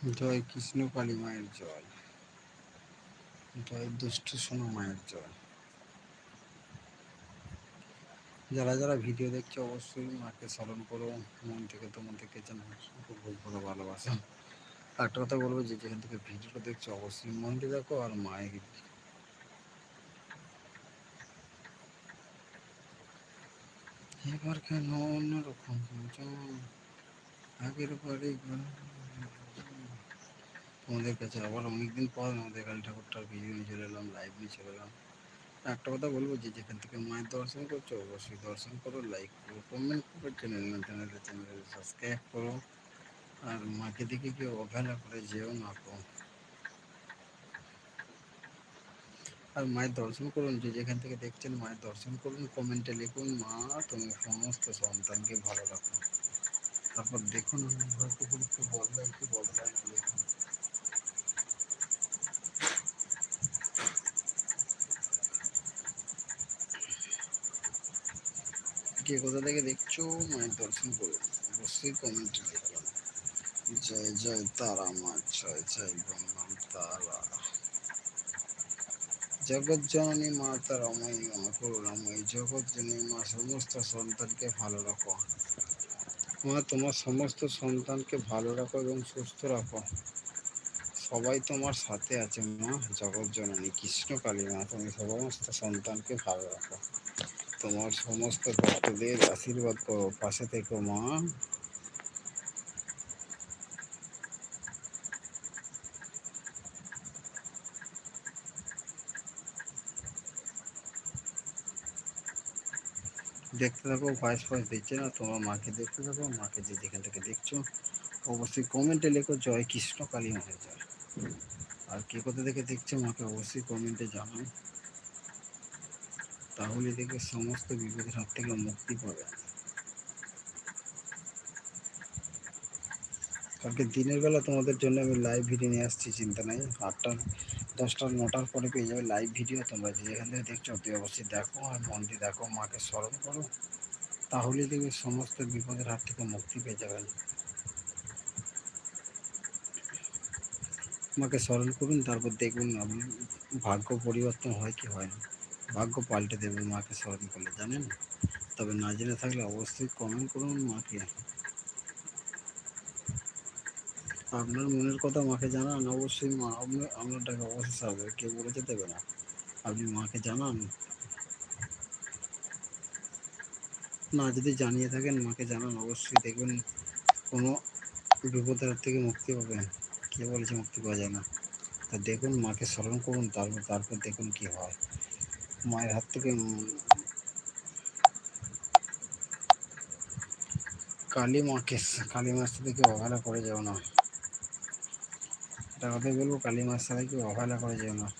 জয় কৃষ্ণ কালী মায়ের জয়। জয় দুষ্ট সোনা মায়ের জয়। যারা যারা ভিডিও দেখছে, অবশ্যই মাকে স্মরণ করো। মন থেকে তোমাদেরকে যেন খুব বড় ভালোবাসা। একটা কথা বলব, যে যেখান থেকে ভিডিওটা দেখছ, অবশ্যই মন দিয়ে দেখো আর মায়ের এবার কেন অন্যরকম আগের বাড়ি তোমাদের কাছে আবার অনেকদিন পর আমাদের কালী ঠাকুরটার ভিডিও নিয়ে চলে এলাম লাইভ নিয়ে চলে এলাম। একটা কথা বলব যে যেখান থেকে মায়ের দর্শন করছ, অবশ্যই দর্শন করো লাইক করো কমেন্ট করো চ্যানেল চ্যানেলে চ্যানেলে সাবস্ক্রাইব করো। আর মাকে দেখে কেউ অবহেলা করে যেও না কো। আর মায়ের দর্শন করুন, যে যেখান থেকে দেখছেন মায়ের দর্শন করুন কমেন্টে লিখুন, মা তুমি সমস্ত সন্তানকে ভালো রাখো। তারপর দেখুন বদলাই কি দেখুন। কে কোথা থেকে দেখছ মায়ের দর্শন করুন অবশ্যই কমেন্টে জয় জয় তারা, মা, জয় জয় বন্ধন তারা। জগৎ জননী মা তারাময়ী মা করুণাময়ী জগৎ জননী মা সমস্ত সন্তানকে ভালো রাখো। মা, তোমার সমস্ত সন্তানকে ভালো রাখো এবং সুস্থ রাখো। সবাই তোমার সাথে আছে মা, জগৎ জননী। কৃষ্ণ কালী মা, তুমি সমস্ত সন্তানকে ভালো রাখো। তোমার সমস্ত ভক্তদের আশীর্বাদ করো, পাশে থেকো মা। দেখতে থাকো ভয়েস ফয়েস দিচ্ছে না, তোমার মাকে দেখতে থাকো, মাকে যে যেখান থেকে দেখছ, অবশ্যই কমেন্টে লেখো, জয় কৃষ্ণ কালী মায়ের জয় আর কে কোথা থেকে দেখছ, মাকে অবশ্যই কমেন্টে জানাও। তাহলে দেখবে সমস্ত বিপদের হাত থেকে মুক্তি পাবে। কালকে দিনের বেলা তোমাদের জন্য আমি লাইভ ভিডিও নিয়ে আসছি, চিন্তা নাই। আটটা, দশটা, নটার পরে পেয়ে যাবে লাইভ ভিডিও তোমরা যেখান থেকে দেখছ, অতি অবশ্যই দেখো আর মন দিয়ে দেখো, মাকে স্মরণ করো। তাহলে দেখবে সমস্ত বিপদের হাত থেকে মুক্তি পেয়ে যাবেন মাকে স্মরণ করুন, তারপর দেখুন ভাগ্য পরিবর্তন হয় কি হয় না। ভাগ্য পাল্টে দেবে মাকে স্মরণ করলে, জানেন? তবে না জেনে থাকলে অবশ্যই কমেন্ট করুন মাকে। আপনার মনের কথা মাকে জানান, অবশ্যই মা আপনি আপনার টাকা অবশ্যই সারবে কেউ বলেছে দেবে না। আপনি মাকে জানান। না যদি জানিয়ে থাকেন, মাকে জানান, অবশ্যই দেখবেন কোনো বিপদের থেকে মুক্তি পাবেন। কে বলেছে মুক্তি পাওয়া যায় না? তা দেখুন, মাকে স্মরণ করুন, তারপর তারপর দেখুন কি হয়। মায়ের হাত থেকে কালী মাকে, কালী মাছ থেকে অবহেলা করে যাও না। একটা কথাই বলব, কালী মাছ সাথে কেউ অবহেলা করে যেও না।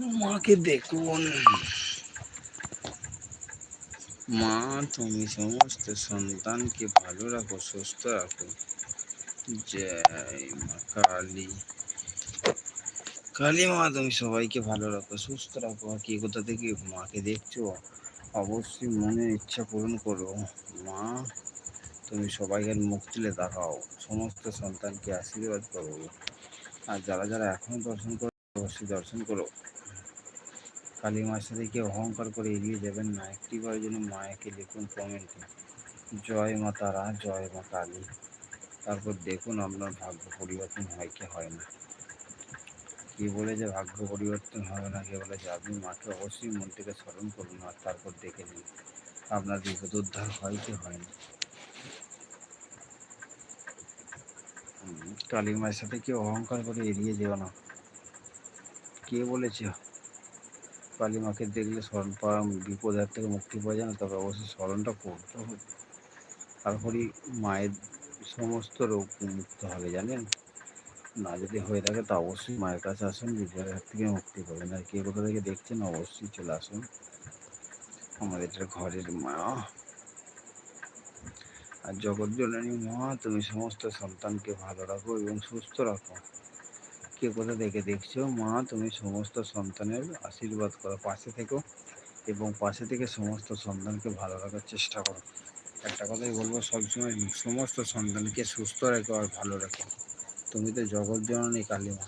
মাকে দেখুন। মা, তুমি সমস্ত সন্তানকে ভালো রাখো, সুস্থ রাখো। জয় মা কালী। কালী মা, তুমি সবাইকে ভালো রাখো, সুস্থ রাখো। আর কি কোথা থেকে মাকে দেখছ, অবশ্যই মনের ইচ্ছা পূরণ করো। মা, তুমি সবাইকে মুখ তুলে দেখাও, সমস্ত সন্তানকে আশীর্বাদ করো। আর যারা যারা এখনও দর্শন করো, অবশ্যই দর্শন করো। কালী মার সাথে কেউ অহংকার করে এড়িয়ে যাবেন না, একটিবার জন্য মায়াকে লিখুন কমেন্টে জয় মা তারা, জয় মা কালী। তারপর দেখুন আপনার ভাগ্য পরিবর্তন হয় কি হয় না। কে বলে যে ভাগ্য পরিবর্তন হবে না, কে বলে যে আপনি মাকে অবশ্যই মন থেকে স্মরণ করুন আর তারপর দেখে নিন। আপনার বিপদ উদ্ধার হয় কি হয় না? কালী মায়ের সাথে কেউ অহংকার করে এড়িয়ে যেও না? কে বলেছে? কালী মাকে দেখলে স্মরণ পাওয়া বিপদের থেকে মুক্তি পাওয়া যায় না, তবে অবশ্যই স্মরণটা করতে হবে। তারপরই মায়ের সমস্ত রোগ মুক্ত হবে, জানেন? না যদি হয়ে থাকে, তা অবশ্যই মায়ের কাছে আসুন বিপদের হাত থেকে মুক্তি পাবেন। আর কে কোথা থেকে দেখছেন, অবশ্যই চলে আসুন। আমাদের ঘরের মা, আর জগৎ জননী মা, তুমি সমস্ত সন্তানকে ভালো রাখো এবং সুস্থ রাখো। কে কোথা থেকে দেখছ, মা, তুমি সমস্ত সন্তানের আশীর্বাদ করো, পাশে থেকো এবং পাশে থেকে সমস্ত সন্তানকে ভালো রাখার চেষ্টা করো। একটা কথাই বলব, সবসময় সমস্ত সন্তানকে সুস্থ রেখো আর ভালো রেখো। তুমি তো জগৎ জননী কালিমা।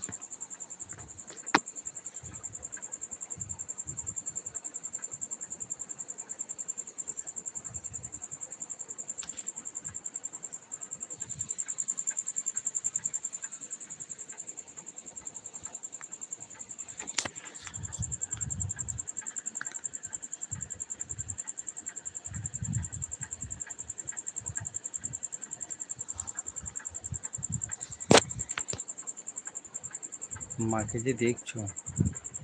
মাকে যে দেখছ,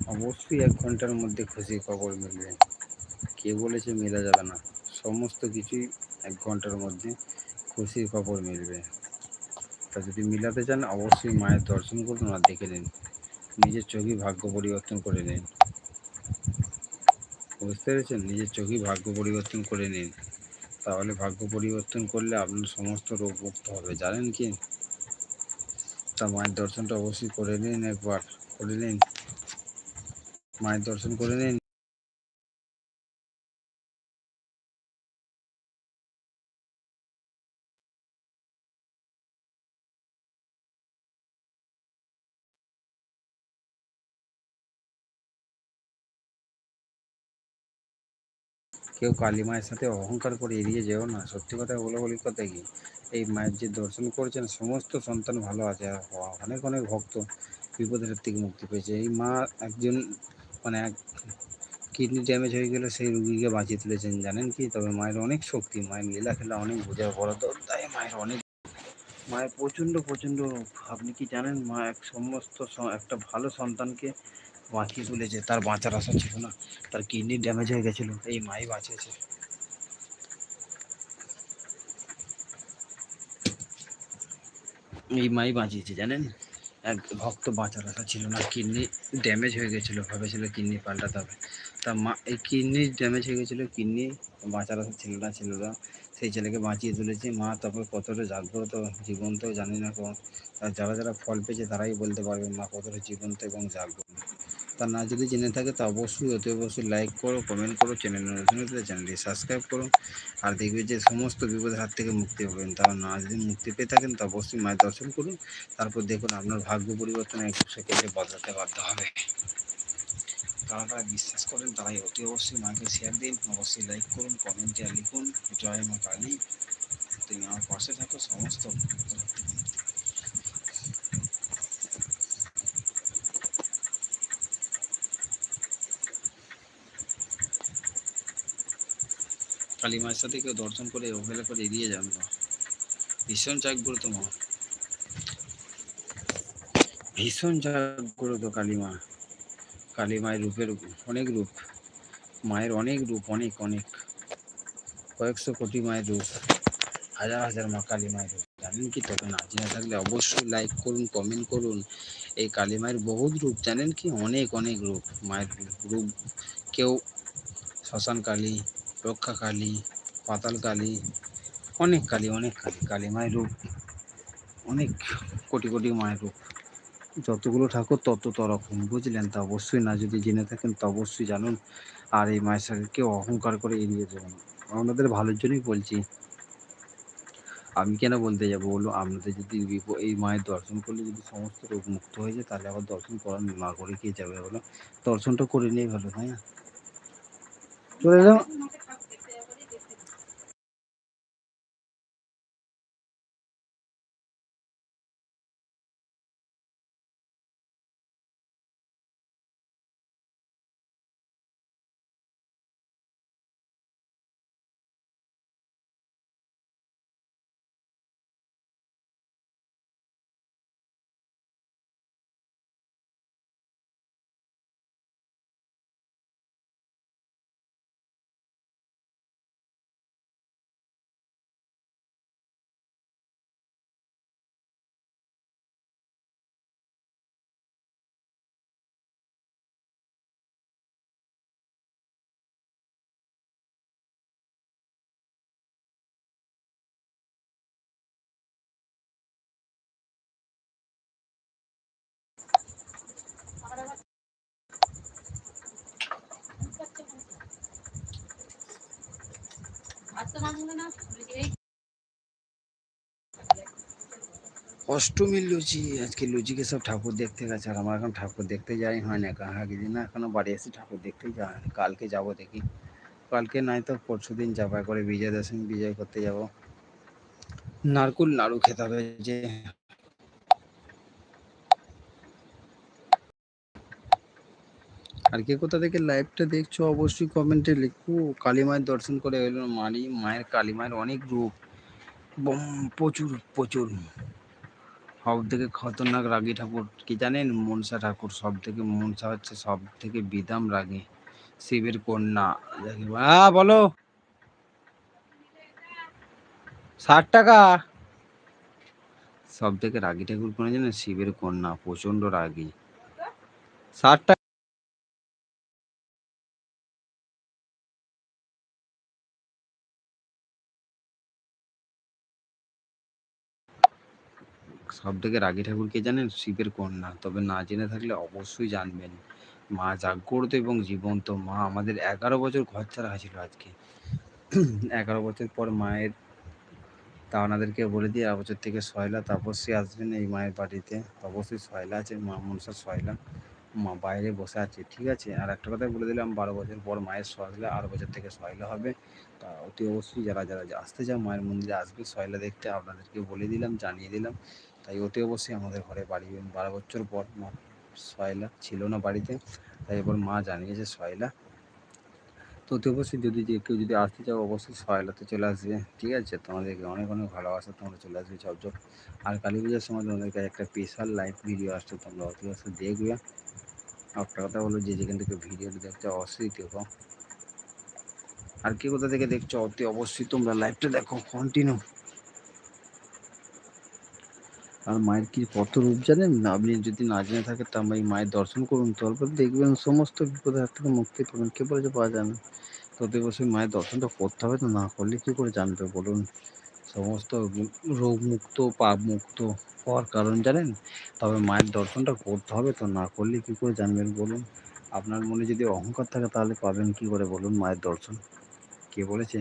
অবশ্যই এক ঘণ্টার মধ্যে খুশির খবর মিলবে। কে বলেছে মেলা যাবে না? সমস্ত কিছুই এক ঘণ্টার মধ্যে খুশির খবর মিলবে। তা যদি মিলাতে চান, অবশ্যই মায়ের দর্শন করুন আর দেখে নিন। নিজের চোখেই ভাগ্য পরিবর্তন করে নিন। বুঝতে পেরেছেন? নিজের চোখেই ভাগ্য পরিবর্তন করে নিন। তাহলে ভাগ্য পরিবর্তন করলে আপনার সমস্ত রোগ মুক্ত হবে। জানেন কি? তা মায়ের দর্শনটা অবশ্যই করে নিন একবার করে নিন। মায়ের দর্শন করে নিন। কেউ কালী মায়ের সাথে অহংকার করে এড়িয়ে যেও না। সত্যি কথা বলে বলি কথা কি? এই মায়ের যে দর্শন করেছেন, সমস্ত সন্তান ভালো আছে আর অনেক অনেক ভক্ত বিপদের থেকে মুক্তি পেয়েছে। এই মা একজন মানে এক কিডনি ড্যামেজ হয়ে গেলে সেই রুগীকে বাঁচিয়ে তুলেছেন, জানেন কি? তবে মায়ের অনেক শক্তি, মায়ের লীলা খেলা অনেক বোঝার বড় তাই মায়ের অনেক। মায়ের প্রচণ্ড প্রচণ্ড, আপনি কি জানেন? মা এক সমস্ত একটা ভালো সন্তানকে বাঁচিয়ে তুলেছে তার বাঁচার আশা ছিল না, তার কিডনি ড্যামেজ হয়ে গেছিল, এই মাই বাঁচিয়েছে। এই মাই বাঁচিয়েছে, জানেন? এক ভক্ত বাঁচার আশা ছিল না, কিডনি ড্যামেজ হয়ে গেছিল, ভেবেছিল কিডনি পাল্টাতে হবে। তা মা, এই কিডনি ড্যামেজ হয়ে গেছিল, কিডনি বাঁচার আশা ছিল না ছিল না। সেই ছেলেকে বাঁচিয়ে তুলেছে। মা তারপর কতটা জাগ্রত, জীবন্ত জানি না কোন যারা যারা ফল পেয়েছে তারাই বলতে পারবে মা কতটা জীবন্ত এবং জাগ্রত। তা না যদি জেনে থাকে, তা অবশ্যই, অতি অবশ্যই লাইক করো কমেন্ট করো চ্যানেল নতুন চ্যানেলটি সাবস্ক্রাইব করো। আর দেখবে যে সমস্ত বিপদের হাত থেকে মুক্তি পাবেন। তা না, যদি মুক্তি পেয়ে থাকেন, তো অবশ্যই মায়ের দর্শন করুন। তারপর দেখুন আপনার ভাগ্য পরিবর্তন এক সেকেন্ডে বদলাতে বাধ্য হবে। তারা তারা বিশ্বাস করেন, তারাই অতি অবশ্যই মাকে শেয়ার দিন। অবশ্যই লাইক করুন কমেন্টে লিখুন। জয় মা কালী। তুমি আমার পাশে থাকো, সমস্ত বিপদের হাত থেকে মুক্তি কালী মায়ের সাথে কেউ দর্শন করে অবহেলা করে এড়িয়ে যান না। ভীষণ জাগ্রত মা। ভীষণ জাগ্রত কালী মা কালী মায়ের রূপের অনেক রূপ, মায়ের অনেক রূপ, অনেক অনেক। কয়েকশো কোটি মায়ের রূপ, হাজার হাজার মা কালী মায়ের রূপ। জানেন কি তবে না জেনে থাকলে অবশ্যই লাইক করুন কমেন্ট করুন। এই কালী মায়ের বহুত রূপ, জানেন কি? অনেক অনেক রূপ। মায়ের রূপ, কেউ শ্মশান কালী রক্ষা কালী, পাতাল কালী, অনেক কালী অনেক কালী কালী মায়ের রূপ, অনেক কোটি কোটি মায়ের রূপ। যতগুলো ঠাকুর তত তরকম বুঝলেন? তা অবশ্যই না, যদি জেনে থাকেন তা অবশ্যই জানুন। আর এই মায়ের সাথে কেউ অহংকার করে এড়িয়ে যাবেন আপনাদের ভালোর জন্যই বলছি। আমি কেন বলতে যাব বলো আপনাদের যদি এই মায়ের দর্শন করলে যদি সমস্ত রোগ মুক্ত হয়ে যায়, তাহলে আবার দর্শন করার না করে কে যাবে বলো? দর্শনটা করে নিয়ে ভালো, তাই না? চলে যাও। অষ্টমীর লুচি, আজকে লুচিকে সব ঠাকুর দেখতে গেছে, আর আমার এখন ঠাকুর দেখতে যাই হয় না কাহাকে দিন না এখনও বাড়ি এসে ঠাকুর দেখতেই যাওয়া হয় কালকে যাব দেখি, কালকে নাই তো পরশু দিন যাব করে বিজয় দশমী বিজয় করতে যাব। নারকুল নাড়ু খেতে হবে যে আর কে কোথা থেকে লাইভটা দেখছ অবশ্যই কমেন্টে লিখো। কালী মায়ের দর্শন করে এলো মারি। মায়ের কালী মায়ের অনেক রূপ। প্রচুর প্রচুর। সব থেকে খতরনাক রাগী ঠাকুর কি জানেন? মনসা ঠাকুর। সব থেকে মনসা হচ্ছে সব থেকে বিদাম রাগী। শিবের কন্যা। হ্যাঁ বলো ষাট টাকা? সব থেকে রাগী ঠাকুর কোন জানেন? শিবের কন্যা। প্রচণ্ড রাগী। ষাট টাকা সব থেকে রাগী ঠাকুর কে জানেন? শিবের কন্যা। তবে না জেনে থাকলে অবশ্যই জানবেন। মা জাগ্রত এবং জীবন্ত। মা আমাদের এগারো বছর ঘর ছাড়া হয়েছিল আজকে। এগারো বছর পর মায়ের তা ওনাদেরকে বলে দিয়ে বছর থেকে সয়লা তাপসী আসবেন এই মায়ের বাড়িতে। অবশ্যই সয়লা আছে। মা মনসার সয়লা। মা বাইরে বসে আছে। ঠিক আছে? আর একটা কথা বলে দিলাম, বারো বছর পর মায়ের সয়লা, আরও বছর থেকে সয়লা হবে। তা অতি অবশ্যই যারা যারা আসতে চায় মায়ের মন্দিরে আসবে। সয়লা দেখতে আপনাদেরকে বলে দিলাম, জানিয়ে দিলাম। তাই অতি অবশ্যই আমাদের ঘরে বাড়ি বারো বছর পর মা সয়লা ছিল না বাড়িতে, তাই এবার মা জানিয়েছে সয়লা। তো অতি অবশ্যই যদি যে কেউ যদি আসতে চাও, অবশ্যই সয়লাতে চলে আসবে, ঠিক আছে? তোমাদেরকে অনেক অনেক ভালোবাসা, তোমরা চলে আসবে ঝপঝপ আর কালী পুজোর সময় তোমাদের কাছে একটা স্পেশাল লাইভ ভিডিও আসছে, তোমরা অতি অবশ্যই দেখবে। একটা কথা বলো, যে যেখান থেকে ভিডিওটি দেখছ, অবশ্যই দেখো। আর কে কোথা থেকে দেখছ, অতি অবশ্যই তোমরা লাইভটা দেখো কন্টিনিউ আর মায়ের কি কত রূপ জানেন? আপনি যদি না জেনে থাকেন তা এই মায়ের দর্শন করুন। তারপর দেখবেন সমস্ত বিপদের হাত থেকে মুক্তি পাবেন। কে বলে যে পাওয়া যায় না। তো অবশ্যই মায়ের দর্শনটা করতে হবে। তো না করলে কি করে জানবে বলুন? সমস্ত রোগ মুক্ত পাপ মুক্ত হওয়ার কারণ জানেন? তবে মায়ের দর্শনটা করতে হবে। তো না করলে কি করে জানবেন বলুন? আপনার মনে যদি অহংকার থাকে, তাহলে পাবেন কি করে বলুন মায়ের দর্শন? কে বলেছে?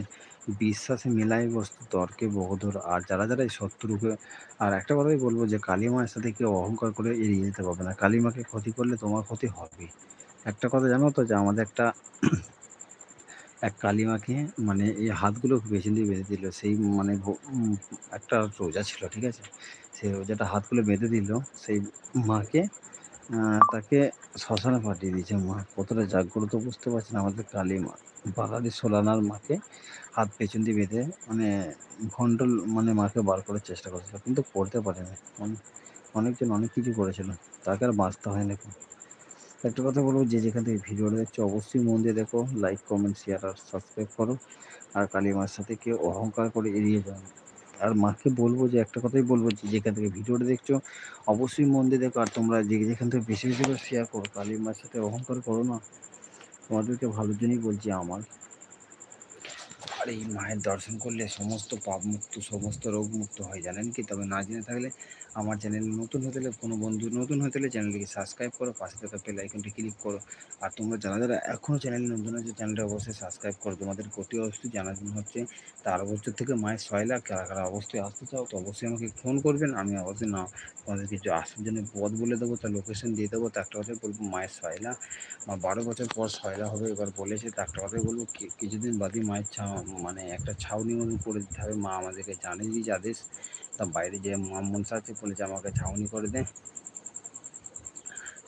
বিশ্বাসে মেলাই বস্তু তর্কে বহুদূর। আর যারা যারা এই শত্রুকে, আর একটা কথাই বলব যে কালী মায়ের সাথে কেউ অহংকার করে এড়িয়ে যেতে পারবে না। কালী মাকে ক্ষতি করলে তোমার ক্ষতি হবে একটা কথা জানো তো যে আমাদের একটা এক কালিমাকে মানে এই হাতগুলো পেছন দিয়ে বেঁধে দিল। সেই মানে একটা রোজা ছিল, ঠিক আছে? সেই রোজাটা হাতগুলো বেঁধে দিল। সেই মাকে তাকে শ্মশানে পাঠিয়ে দিয়েছে মা। কতটা জাগ্রত বুঝতে পারছেন আমাদের কালী মা বাঙালি সোলানার মাকে হাত পেছন দিয়ে বেঁধে মানে ঘন্টল মানে মাকে বার করার চেষ্টা করেছিল, কিন্তু করতে পারেনি। অনেকজন অনেক কিছু করেছিল, তাকে আর বাঁচতে হয় নাকি একটা কথা বলব, যে যেখান থেকে ভিডিওটা দেখছ, অবশ্যই মন দিয়ে দেখো লাইক কমেন্ট শেয়ার আর সাবস্ক্রাইব করো। আর কালী মার সাথে কেউ অহংকার করে এড়িয়ে যাও আর মাকে বলব যে একটা কথাই বলব যে যেখান থেকে ভিডিওটা দেখছ, অবশ্যই মন দিয়ে দেখো। আর তোমরা যে যেখান থেকে বেশি বেশি করে শেয়ার করো কালী মার সাথে অহংকার করো না। তোমাদেরকে ভালোর জন্যই বলছি আমার। আর এই মায়ের দর্শন করলে সমস্ত পাপ মুক্ত সমস্ত রোগ মুক্ত হয়, জানেন কি? তবে না জেনে থাকলে আমার চ্যানেল নতুন হতে হলে, কোনো বন্ধু নতুন হতে হলে চ্যানেলটিকে সাবস্ক্রাইব করো, পাশে থাকা বেল আইকনটি ক্লিক করো। আর তোমরা যারা যারা এখনও চ্যানেল নতুন আছে, চ্যানেলটা অবশ্যই সাবস্ক্রাইব করো। তোমাদের কোটি অবশ্যই জানানো হচ্ছে, তার বছর থেকে মায়ের ছয় লাখ কারা কারা অবশ্যই আসতে চাও, তো অবশ্যই আমাকে ফোন করবেন। আমি অবশ্যই না তোমাদের কিছু আসার জন্য পথ বলে দেবো, তার লোকেশন দিয়ে দেবো তো একটা কথাই বলব, মায়ের ছয়লা আমার বারো বছর পর ছয়লা হবে, এবার বলেছে তো একটা কথাই বলব কিছুদিন বাদে মায়ের মানে একটা ছাউনি মতন করে দিতে হবে। মা আমাদেরকে জানিয়ে দিয়েছে আদেশ। তা বাইরে যে মা মনসা আছে, বলেছে আমাকে ছাউনি করে দে।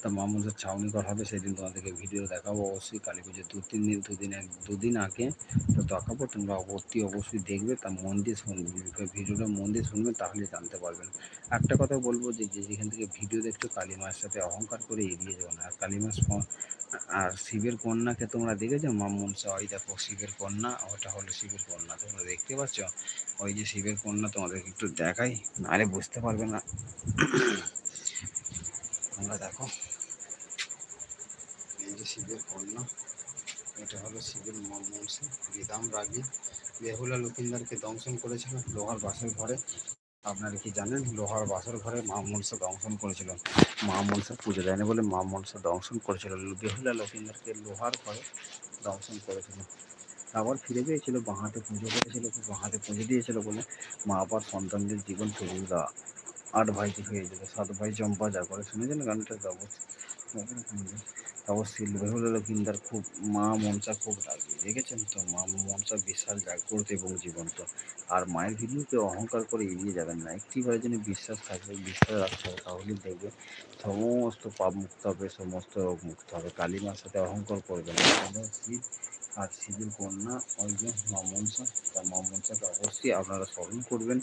তা মা ছাউনি করা হবে, সেদিন তোমাদেরকে ভিডিও দেখাবো অবশ্যই। কালী পুজোর দু তিন দিন দুদিন এক দুদিন আগে তো দেখাবো। তোমরা অবশ্যই অবশ্যই দেখবে, তা মন দিয়ে শুনবে। ভিডিওটা মন দিয়ে শুনবে, তাহলে জানতে পারবেন একটা কথা বলব যে যেখান থেকে ভিডিও দেখছ, কালী মায়ের সাথে অহংকার করে এড়িয়ে যাও না। আর কালী মাস আর শিবের কন্যাকে তোমরা দেখেছ? মা মনসা ওই দেখো শিবের কন্যা, ওটা হলো শিবের কন্যা। তোমরা দেখতে পাচ্ছ? ওই যে শিবের কন্যা তোমাদেরকে একটু দেখাই, নাহলে বুঝতে পারবে না। তোমরা দেখো। এই যে শিবের কন্যা, এটা হলো শিবের মনসা বিদাম রাগী। বেহুলা লক্ষিন্দারকে দংশন করেছিল লোহার বাসের ঘরে। আপনারা কি জানেন, লোহার বাসর ঘরে মা মনসা দংশন করেছিল। মা মনসা পুজো দেয়নি বলে মা মনসা দংশন করেছিল। বেহুলা লক্ষিন্দারকে লোহার ঘরে দংশন করেছিল। আবার ফিরে পেয়েছিল বাঁ হাতে পুজো করেছিল বাঁ হাতে পুজো দিয়েছিল বলে মা আবার সন্তানদের জীবন ফিরিয়ে দেওয়া আট ভাইকে হয়েছিল সাত ভাই চম্পা যা করে। শুনেছেন গানটা তারপর বেহুল লকিন্দার খুব মা মনসা খুব রাগি, দেখেছেন তো? মা মনসা বিশাল জাগ্রত এবং জীবন্ত। আর মায়ের ভিডিওকে অহংকার করে এড়িয়ে যাবেন না। একটিবারের জন্য বিশ্বাস থাকবে, বিশ্বাস রাখতে হবে, তাহলেই দেখবে সমস্ত পাপ মুক্ত হবে, সমস্ত রোগ মুক্ত হবে। কালী মার সাথে অহংকার করবে না। শিব আর শিবের কন্যা যে মা মনসা, তা মা মনসাকে অবশ্যই আপনারা স্মরণ করবেন।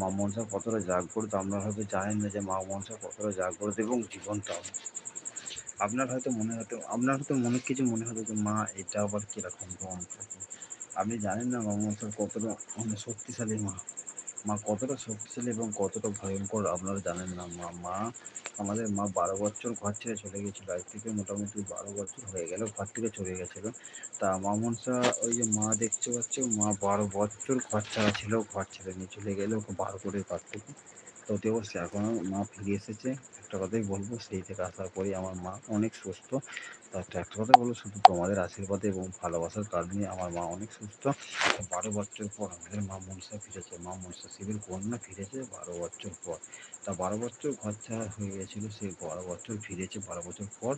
মা মনসা কতটা জাগ্রত আপনারা হয়তো জানেন না যে মা মনসা কতটা জাগ্রত এবং জীবন্ত। আপনার হয়তো মনে হতো, আপনার হয়তো মনে কিছু মনে হতো যে, মা, এটা আবার কীরকম আপনি জানেন না মা মনসার কতটা মানে শক্তিশালী মা। মা, কতটা শক্তিশালী এবং কতটা ভয়ঙ্কর আপনারা জানেন না মা। মা, আমাদের মা বারো বছর ঘর ছেড়ে চলে গেছিল। আজ থেকে মোটামুটি বারো বছর হয়ে গেল, ঘর থেকে চলে গেছিল। তা মা মনসা ওই যে মা দেখতে পাচ্ছ, মা বারো বছর ঘর ছাড়া ছিল, ঘর ছেড়ে নিয়ে চলে গেলে, বার করে ঘর থেকে। তো অবশ্যই এখনও মা ফিরে এসেছে। একটা কথাই বলব, সেই থেকে আসার পরেই আমার মা অনেক সুস্থ। একটা একটা কথা বলব, শুধু তোমাদের আশীর্বাদে এবং ভালোবাসার কারণে আমার মা অনেক সুস্থ। বারো বছর পর আমাদের মা মনসা ফিরেছে, মা মনসা শিবের কন্যা ফিরেছে বারো বছর পর। তা বারো বছর ঘর ছাড়া হয়ে গেছিল, সে বারো বছর ফিরেছে বারো বছর পর।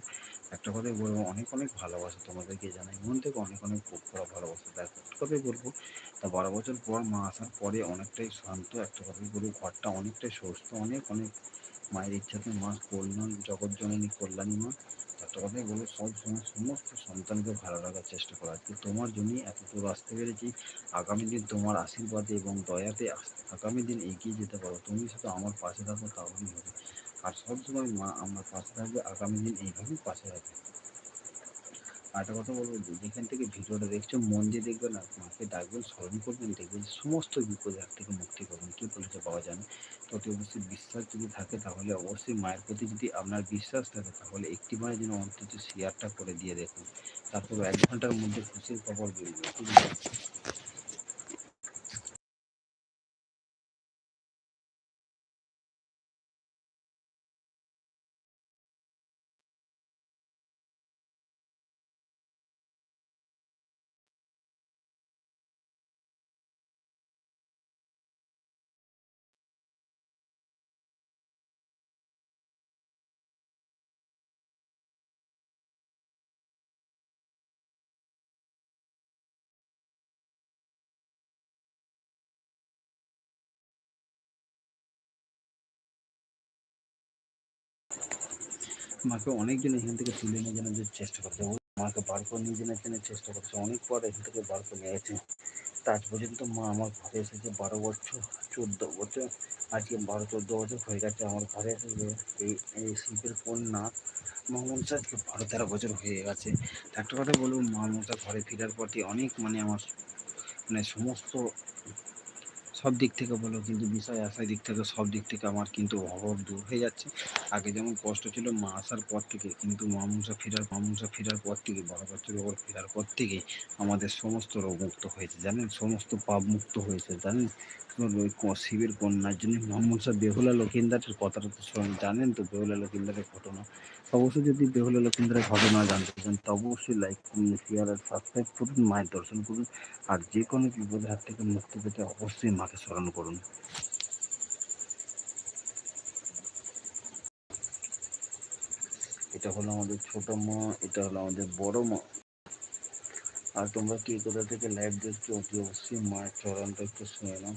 একটা কথাই বলব, অনেক অনেক ভালোবাসা তোমাদেরকে জানাই। মন থেকে অনেক অনেক খুব ভালোবাসা। দেখ একটা কথাই বলব, তা বারো বছর পর মা আসার পরে অনেকটাই শান্ত। একটা কথাই বলব, ঘরটা অনেকটাই সুস্থ অনেক অনেক মায়ের ইচ্ছাতে মা কল্যাণ জগৎ জননী কল্যাণী মা একটা কথাই বলব সব সময় সমস্ত সন্তানকে ভালো রাখার চেষ্টা করা। আজকে তোমার জন্যই এত দূর আসতে পেরেছি। আগামী দিন তোমার আশীর্বাদে এবং দয়াতে আগামী দিন এগিয়ে যেতে পারো। তুমি শুধু আমার পাশে থাকো, তাহলেই হবে। আর সবসময় মা আমার পাশে থাকবে, আগামী দিন এইভাবেই পাশে থাকবে। একটা কথা বলব যেখান থেকে ভিডিওটা দেখছ, মন দিয়ে দেখবেন আর মাকে ডাকবেন স্মরণ করবেন দেখবেন সমস্ত বিপদ হাত থেকে মুক্তি পাবেন কী বলেছে পাওয়া যান তত অবশ্যই বিশ্বাস যদি থাকে, তাহলে অবশ্যই মায়ের প্রতি যদি আপনার বিশ্বাস থাকে, তাহলে একটি মায়ের জন্য অন্তত শেয়ারটা করে দিয়ে দেখুন। তারপর এক ঘণ্টার মধ্যে খুশির খবর বেরোবে মাকে অনেকজন এখান থেকে তুলে নিয়ে জানার চেষ্টা করছে। মাকে বার করে নিয়ে জানার জন্য চেষ্টা করছে। অনেক পর এখান থেকে বার করে নিয়ে গেছে। তা আজ পর্যন্ত মা আমার ঘরে এসেছে বারো বছর, চোদ্দ বছর। আজকে বারো, চোদ্দ বছর হয়ে গেছে আমার ঘরে এসেছে। এই এই শিল্পের কন্যা মা মনসা আজকে বারো, তেরো বছর হয়ে গেছে। একটা কথা বলব মা মনসা ঘরে ফেরার প্রতি অনেক মানে আমার মানে সমস্ত সব দিক থেকে বলো, কিন্তু বিষয় আসার দিক থেকে সব দিক থেকে আমার কিন্তু অভাব দূর হয়ে যাচ্ছে। আগে যেমন কষ্ট ছিল মা আসার পর থেকে, কিন্তু মা মনসা ফেরার, মা ফেরার পর থেকে বারো বছর ওপর ফেরার পর থেকে আমাদের সমস্ত রোগ মুক্ত হয়েছে, জানেন? সমস্ত পাপ মুক্ত হয়েছে, জানেন? শিবের কন্যার জন্য শাহ বেহুলা লক্ষিন্দারের কথাটা তো জানেন তো? বেহুলা লক্ষিন্দারের ঘটনা। অবশ্যই যদি বেহুলা লক্ষিন্দারের ঘটনা জানতে চান, তো অবশ্যই লাইক করুন শেয়ার আর সাবস্ক্রাইব করুন, মায়ের দর্শন করুন, আর যে কোনো বিপদের হাত থেকে মুক্তি পেতে অবশ্যই মাকে স্মরণ করুন। এটা হলো আমাদের ছোট মা, এটা হলো আমাদের বড় মা। আর তোমরা কি কোথা থেকে লাইভ দেখছ, অতি অবশ্যই মায়ের চরণটা একটু শুনে নাও।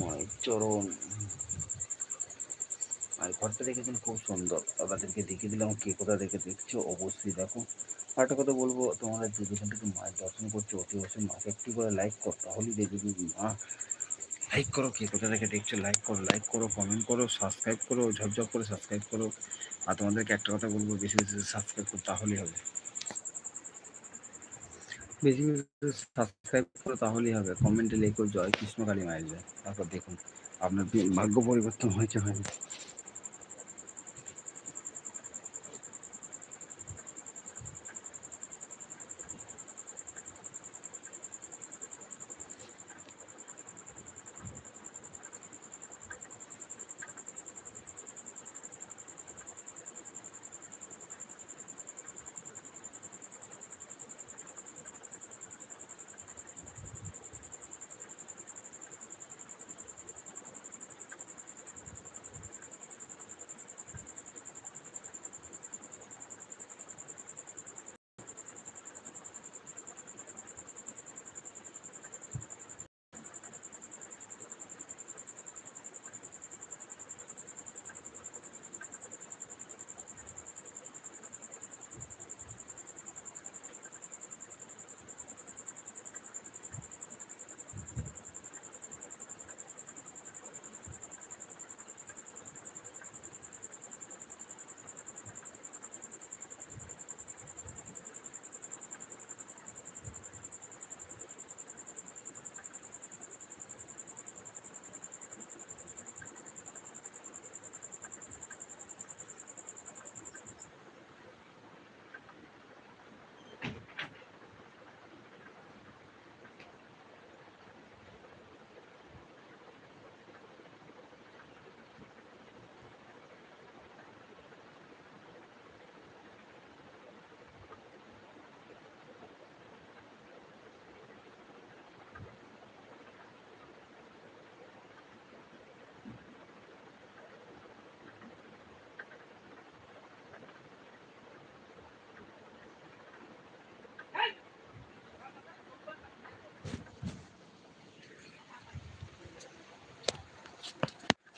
মায়ের চরণ। আর ঘরটা দেখেছেন খুব সুন্দর। আপনাদেরকে দেখিয়ে দিলাম কে কোথা থেকে দেখছ, অবশ্যই দেখো। আর একটা কথা বলব, তোমরা যে যেখান থেকে মায়ের দর্শন করছ, অতি অবশ্যই মাকে একটু করে লাইক কর, তাহলেই দেখবে যে মা লাইক করো, কে কোথা থেকে দেখছ লাইক করো লাইক করো কমেন্ট করো সাবস্ক্রাইব করো ঝপঝপ করে সাবস্ক্রাইব করো। আর তোমাদেরকে একটা কথা বলব, বেশি বেশি সাবস্ক্রাইব করো, তাহলেই হবে। বেশি বেশি সাবস্ক্রাইব করো, তাহলেই হবে। কমেন্টে লেখো, জয় কৃষ্ণ কালী মায়ের জয়। তারপর দেখুন, আপনার ভাগ্য পরিবর্তন হয়েছে, হয়নি।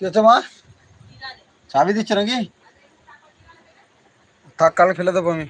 কি হচ্ছে মা? চাবি দিচ্ছে নাকি? থাক কাল ফেলে দেবো আমি।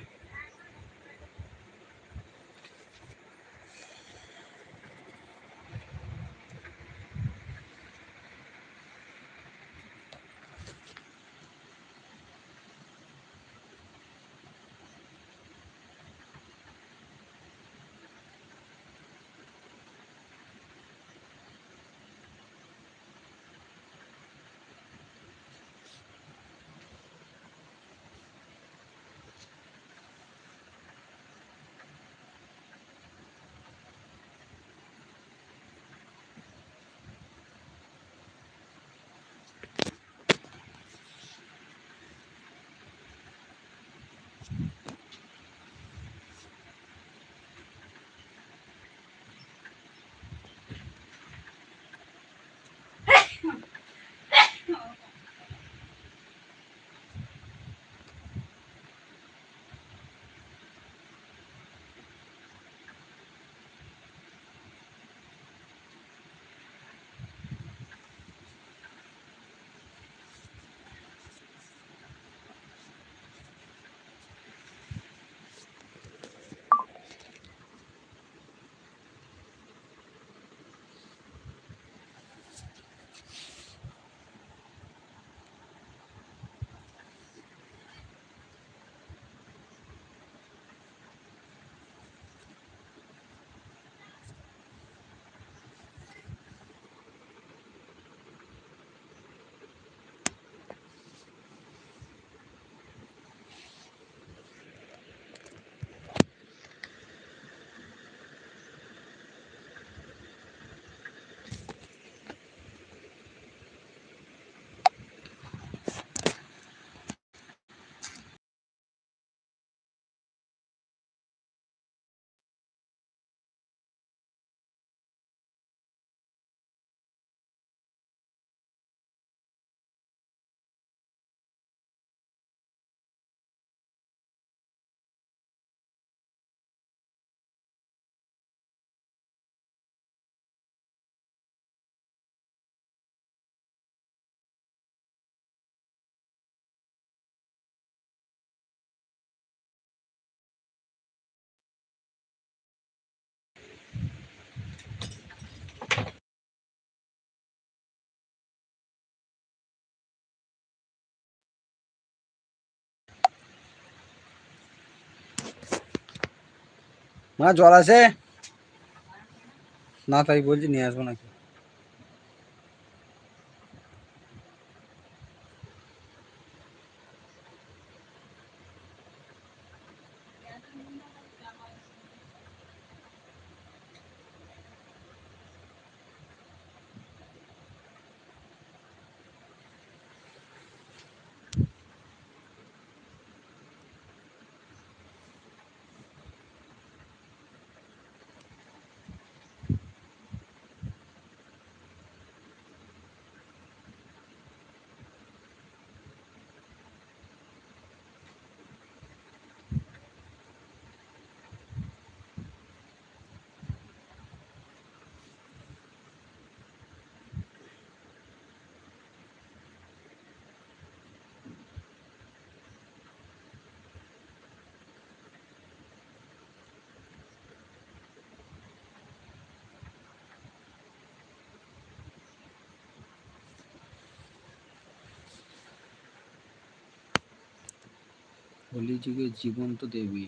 মা জল আছে? না তাই বলছি নিয়ে আসব নাকি? কলিযুগের জীবন্ত দেবী।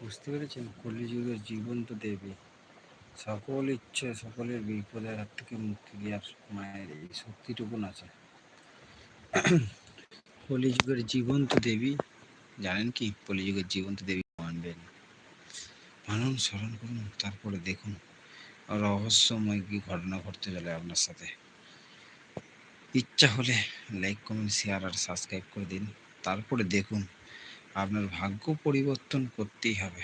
বুঝতে পেরেছেন? কলিযুগের জীবন্ত দেবী। সকল ইচ্ছে, সকলের বিপদের হাত থেকে মুক্তি দেওয়ার মায়ের এই শক্তিটুকুন আছে কলিযুগের জীবন্ত দেবী, জানেন কি? কলিযুগের জীবন্ত দেবী মানবেন। মানুন, স্মরণ করুন, তারপরে দেখুন। রহস্যময় কি ঘটনা ঘটতে চলে আপনার সাথে। ইচ্ছা হলে লাইক কমেন্ট শেয়ার আর সাবস্ক্রাইব করে দিন। তারপরে দেখুন আপনার ভাগ্য পরিবর্তন করতেই হবে।